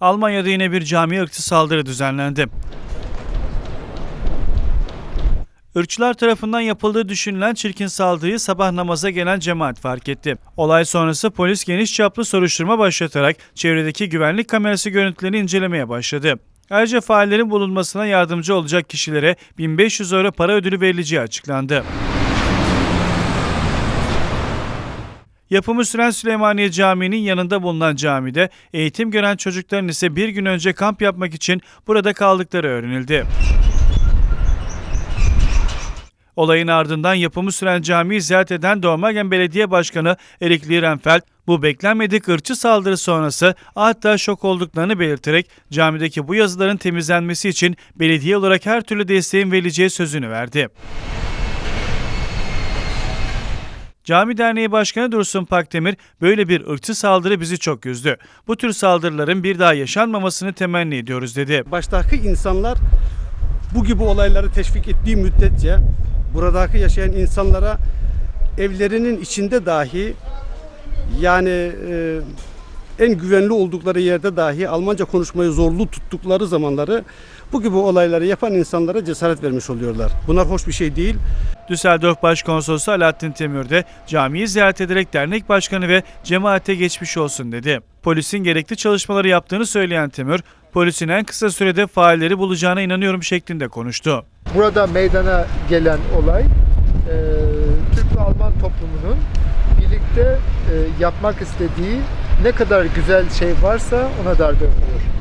Almanya'da yine bir camiye ırkçı saldırı düzenlendi. Irkçılar tarafından yapıldığı düşünülen çirkin saldırıyı sabah namaza gelen cemaat fark etti. Olay sonrası polis geniş çaplı soruşturma başlatarak çevredeki güvenlik kamerası görüntülerini incelemeye başladı. Ayrıca faillerin bulunmasına yardımcı olacak kişilere 1500 euro para ödülü verileceği açıklandı. Yapımı süren Süleymaniye Camii'nin yanında bulunan camide eğitim gören çocukların ise bir gün önce kamp yapmak için burada kaldıkları öğrenildi. Olayın ardından yapımı süren camiyi ziyaret eden Dormagen Belediye Başkanı Erik Lierenfeld, bu beklenmedik ırkçı saldırı sonrası hatta şok olduklarını belirterek camideki bu yazıların temizlenmesi için belediye olarak her türlü desteğin verileceği sözünü verdi. Cami Derneği Başkanı Dursun Pakdemir, böyle bir ırkçı saldırı bizi çok üzdü. Bu tür saldırıların bir daha yaşanmamasını temenni ediyoruz dedi. baştaki insanlar bu gibi olayları teşvik ettiği müddetçe buradaki yaşayan insanlara evlerinin içinde dahi yani e, en güvenli oldukları yerde dahi Almanca konuşmayı zorlu tuttukları zamanları bu gibi olayları yapan insanlara cesaret vermiş oluyorlar. Bunlar hoş bir şey değil. Düsseldorf Başkonsolosu Alaaddin Temür de camiyi ziyaret ederek dernek başkanı ve cemaate geçmiş olsun dedi. Polisin gerekli çalışmaları yaptığını söyleyen Temür, polisin en kısa sürede failleri bulacağına inanıyorum şeklinde konuştu. Burada meydana gelen olay e, Türk ve Alman toplumunun birlikte e, yapmak istediği ne kadar güzel şey varsa ona darbe vuruyor.